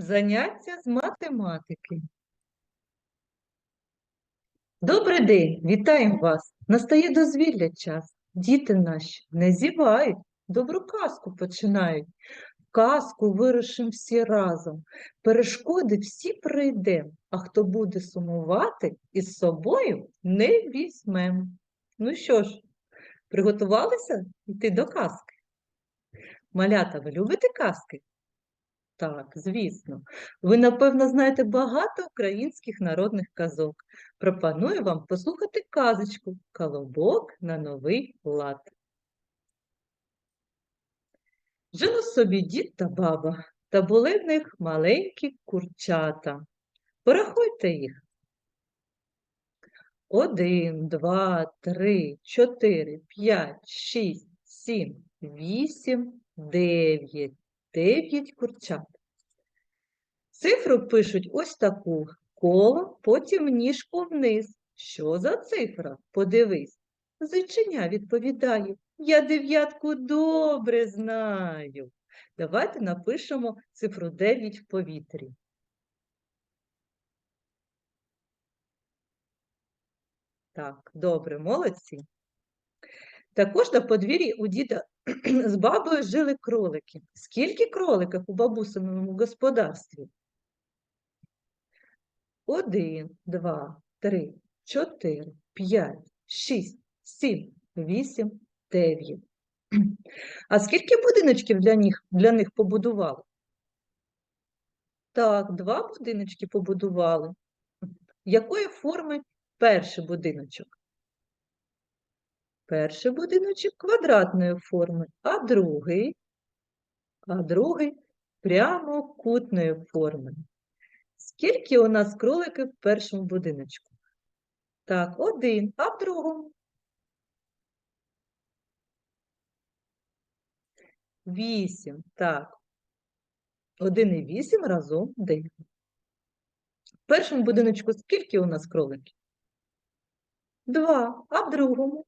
Заняття з математики. Добрий день, вітаємо вас. Настає дозвілля час. Діти наші не зівають, добру казку починають. Казку вирушимо всі разом. Перешкоди всі пройдемо, а хто буде сумувати, із собою не візьмемо. Ну що ж, приготувалися йти до казки? Малята, ви любите казки? Так, звісно. Ви, напевно, знаєте багато українських народних казок. Пропоную вам послухати казочку «Колобок на новий лад». Жили собі дід та баба, та були в них маленькі курчата. Порахуйте їх. Один, два, три, чотири, п'ять, шість, сім, вісім, дев'ять. Дев'ять курчат. Цифру пишуть ось таку коло, потім ніжку вниз. Що за цифра? Подивись. Зайчиня відповідає, я дев'ятку добре знаю. Давайте напишемо цифру 9 в повітрі. Так, добре, молодці. Також на подвір'ї у діда з бабою жили кролики. Скільки кроликів у бабусиному господарстві? Один, два, три, чотири, п'ять, шість, сім, вісім, дев'ять. А скільки будиночків для них, для них побудували? Так, два будиночки побудували. Якої форми перший будиночок? Перший будиночок квадратної форми, а другий, а другий прямокутної форми. Скільки у нас кроликів в першому будиночку? Так, один, а в другому? Вісім, так. Один і вісім разом дев'ять. В першому будиночку скільки у нас кроликів? Два, а в другому? В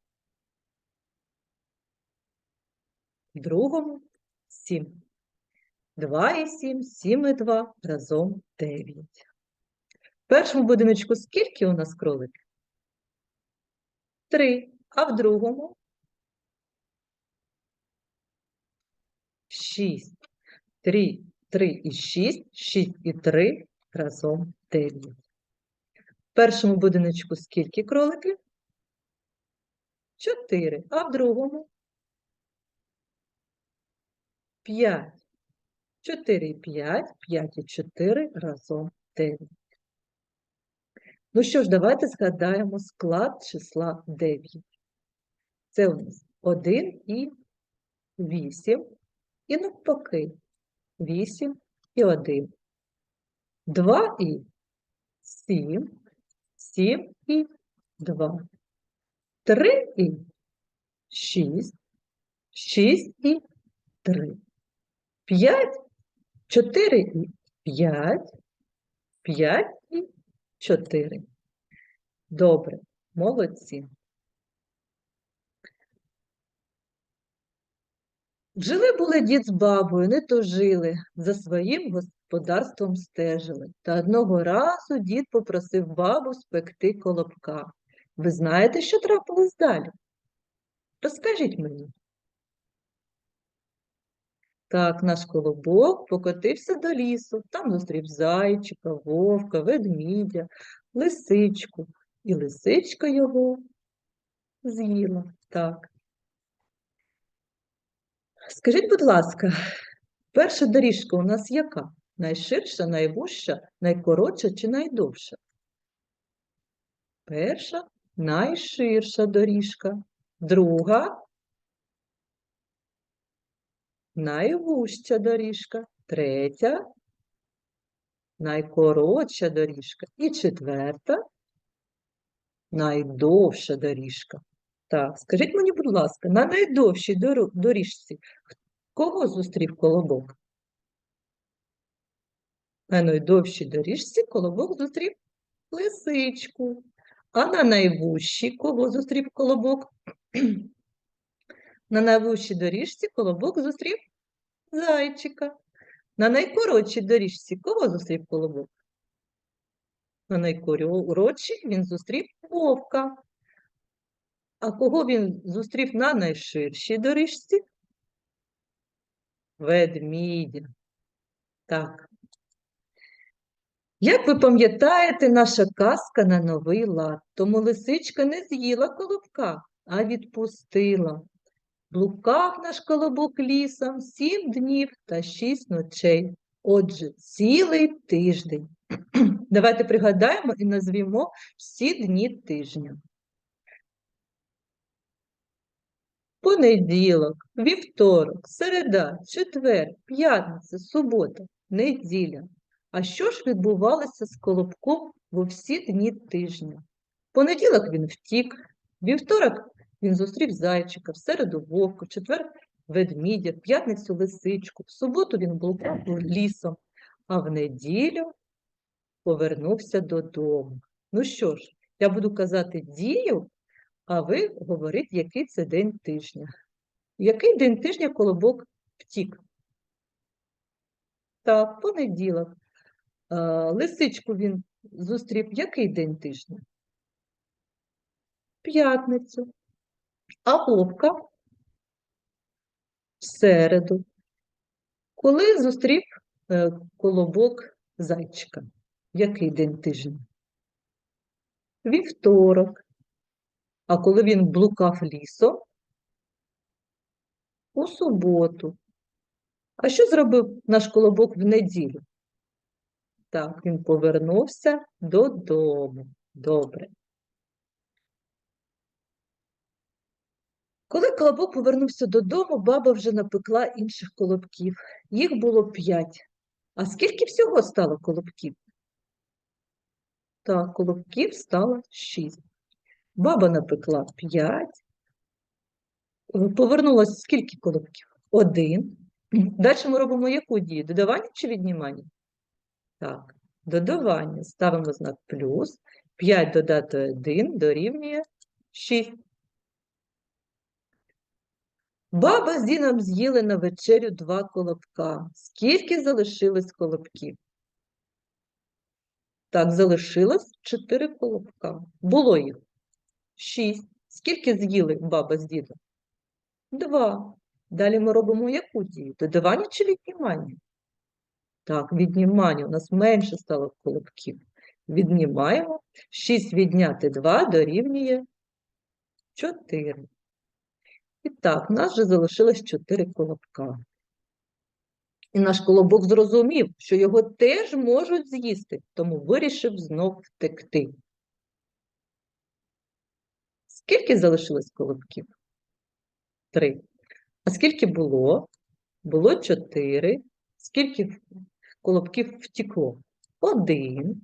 другому сім. Два і сім, сім і два, разом дев'ять. В першому будиночку скільки у нас кроликів? Три. А в другому? Шість. Три, три і шість, шість і три, разом дев'ять. В першому будиночку скільки кроликів? Чотири. А в другому? П'ять. 4 і 5, 5 і 4 разом 9. Ну що ж, давайте згадаємо склад числа 9. Це у нас 1 і 8, і навпаки 8 і 1. 2 і 7, 7 і 2. 3 і 6, 6 і 3. 5 4 і 5, 5 і 4. Добре, молодці. Жили були дід з бабою, не тужили, за своїм господарством стежили. Та одного разу дід попросив бабу спекти колобка. Ви знаєте, що трапилось далі? Розкажіть мені. Так, наш колобок покотився до лісу, там зустрів зайчика, вовка, ведмідя, лисичку, і лисичка його з'їла. Так. Скажіть, будь ласка, перша доріжка у нас яка? Найширша, найвужча, найкоротша чи найдовша? Перша найширша доріжка. Друга найвужча доріжка, третя, найкоротша доріжка і четверта, найдовша доріжка. Так, скажіть мені, будь ласка, на найдовшій доріжці кого зустрів колобок? На найдовшій доріжці колобок зустрів лисичку. А на найвужчій кого зустрів колобок? На найвищій доріжці колобок зустрів зайчика. На найкоротшій доріжці кого зустрів колобок? На найкоротшій він зустрів вовка. А кого він зустрів на найширшій доріжці? Ведмідя. Так. Як ви пам'ятаєте, наша казка на новий лад, тому лисичка не з'їла колобка, а відпустила. Блукав наш колобок лісом сім днів та шість ночей. Отже, цілий тиждень. Давайте пригадаємо і назвімо всі дні тижня. Понеділок, вівторок, середа, четвер, п'ятниця, субота, неділя. А що ж відбувалося з Колобком в всі дні тижня? Понеділок він втік, вівторок він зустрів зайчика, в середу вовка, в четвер ведмідя, в п'ятницю лисичку, в суботу він блукав лісом, а в неділю повернувся додому. Ну що ж, я буду казати дію, а ви говорите, який це день тижня. Який день тижня колобок втік? Так, понеділок. Лисичку він зустрів який день тижня? П'ятницю. А вовка середу. Коли зустрів е, колобок зайчика? Який день тижня? Вівторок. А коли він блукав лісом? У суботу. А що зробив наш колобок в неділю? Так, він повернувся додому. Добре. Коли колобок повернувся додому, баба вже напекла інших колобків. Їх було п'ять. А скільки всього стало колобків? Так, колобків стало шість. Баба напекла п'ять. Повернулося скільки колобків? Один. Далі ми робимо яку дію? Додавання чи віднімання? Так, додавання. Ставимо знак плюс. 5 додати 1 дорівнює 6. Баба з Діном з'їли на вечерю два колобка. Скільки залишилось колобків? Так, залишилось 4 колобка. Було їх 6. Скільки з'їли баба з дідом? Два. Далі ми робимо яку дію? Додавання чи віднімання? Так, віднімання. У нас менше стало колобків. Віднімаємо. 6 відняти 2 дорівнює 4. І так, у нас вже залишилось 4 колобка. І наш колобок зрозумів, що його теж можуть з'їсти, тому вирішив знов втекти. Скільки залишилось колобків? Три. А скільки було? Було чотири. Скільки колобків втекло? Один.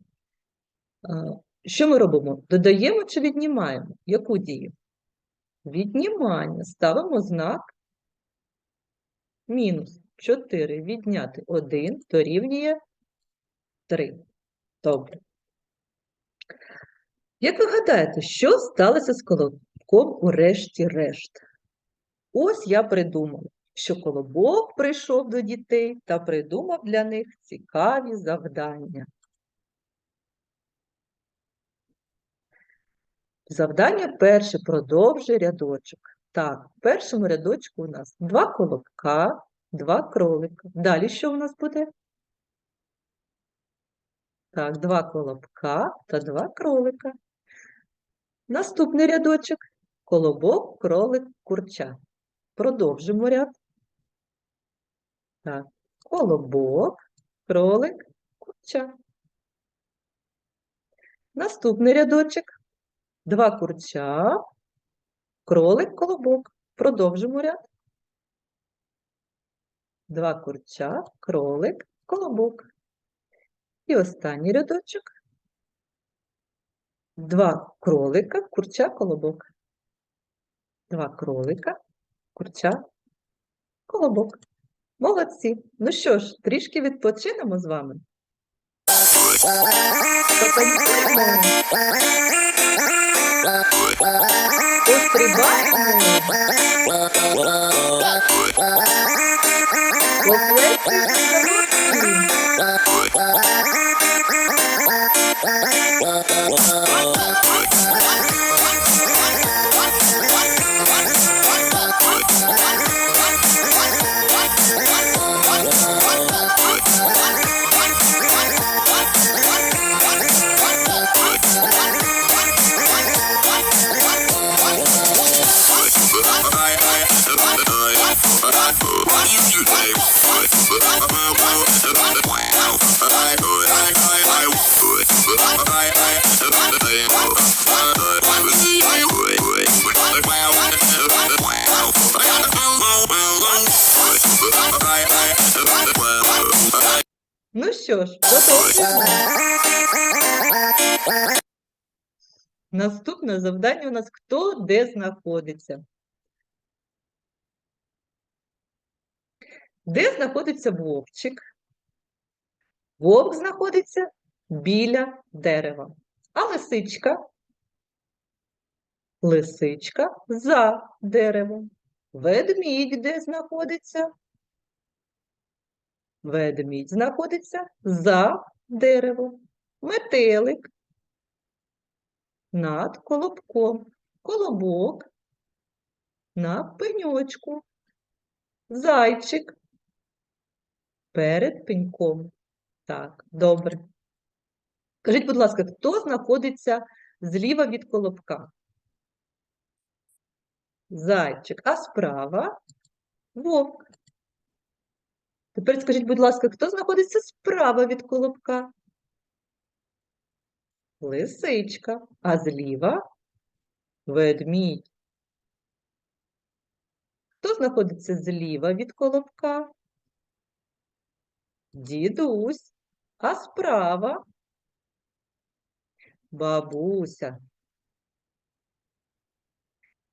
Що ми робимо? Додаємо чи віднімаємо? Яку дію? Віднімання. Ставимо знак мінус 4 відняти 1 дорівнює 3. Добре. Як ви гадаєте, що сталося з колобком урешті-решт? Ось я придумала, що колобок прийшов до дітей та придумав для них цікаві завдання. Завдання перше продовжує рядочок. Так, в першому рядочку у нас два колобка, два кролика. Далі що у нас буде? Так, два колобка та два кролика. Наступний рядочок колобок, кролик, курча. Продовжимо ряд. Так, колобок, кролик, курча. Наступний рядочок. Два курча, кролик, колобок. Продовжимо ряд. Два курча, кролик, колобок. І останній рядочок. Два кролика, курча, колобок. Два кролика, курча, колобок. Молодці. Ну що ж, трішки відпочинемо з вами. Os privados. Ну що ж, продовжуємо. Наступне завдання у нас хто де знаходиться. Де знаходиться вовчик? Вовк знаходиться біля дерева. А лисичка? Лисичка за деревом. Ведмідь де знаходиться? Ведмідь знаходиться за деревом. Метелик над колобком. Колобок на пеньочку. Зайчик перед пеньком. Так, добре. Скажіть, будь ласка, хто знаходиться зліва від колобка? Зайчик, а справа вовк. Тепер скажіть, будь ласка, хто знаходиться справа від колобка? Лисичка, а зліва ведмідь. Хто знаходиться зліва від колобка? Дідусь, а справа бабуся.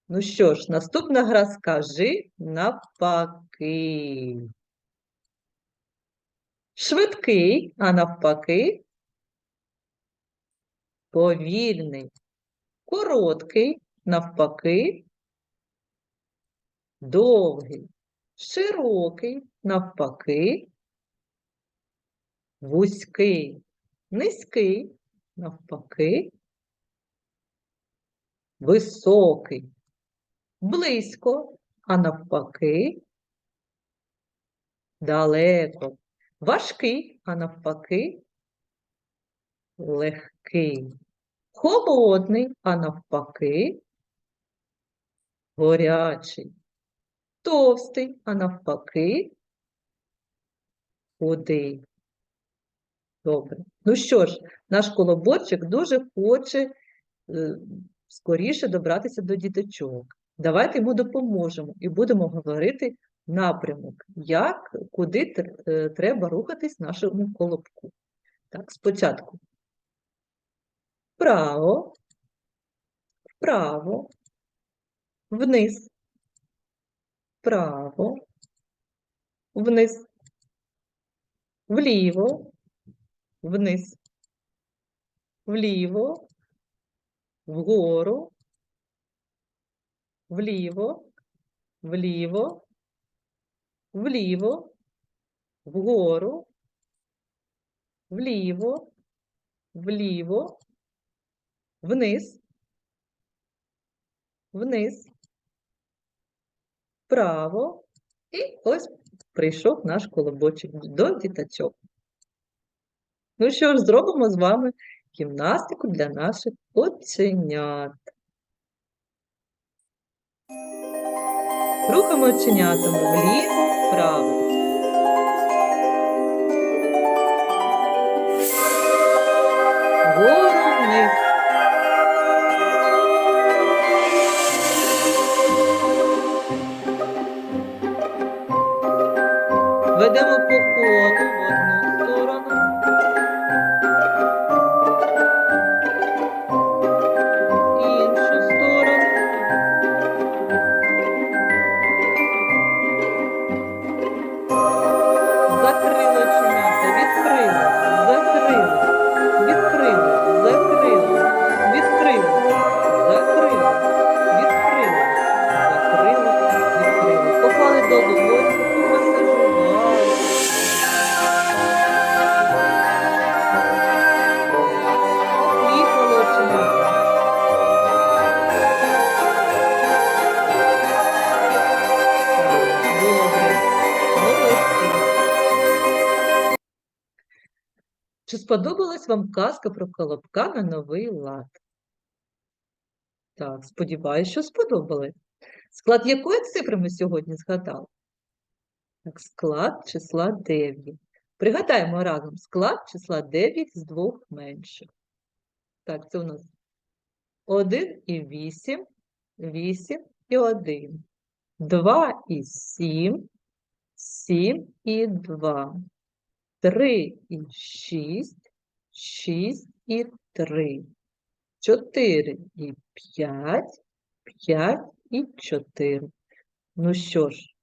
Ну що ж, наступна гра скажи навпаки. Швидкий, а навпаки повільний. Короткий, навпаки довгий. Широкий, навпаки вузький. Низький, навпаки високий. Близько, а навпаки далеко. Важкий, а навпаки легкий. Холодний, а навпаки горячий. Товстий, а навпаки худий. Добре. Ну що ж, наш колобочок дуже хоче е, скоріше добратися до діточок. Давайте йому допоможемо і будемо говорити напрямок, як, куди е, треба рухатись нашому колобку. Так, спочатку. Вправо, вправо, вниз, вправо, вниз, вліво, вниз, вліво, вгору, вліво, вліво, вліво, вгору, вліво, вліво, вниз, вниз, вправо. І ось прийшов наш колобочок до діточок. Ну що ж, зробимо з вами гімнастику для наших оченят. Рухаємо оченятами вліво, вправо. Сподобалась вам казка про колобка на новий лад? Так, сподіваюся, що сподобалась. Склад якої цифри ми сьогодні згадали? Так, склад числа 9. Пригадаємо разом склад числа 9 з двох менших. Так, це у нас 1 і 8, 8 і 1. 2 і 7, 7 і 2. 3 і 6, 6 і 3. 4 і 5, 5 і 4. Ну що ж,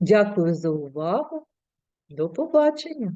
дякую за увагу. До побачення.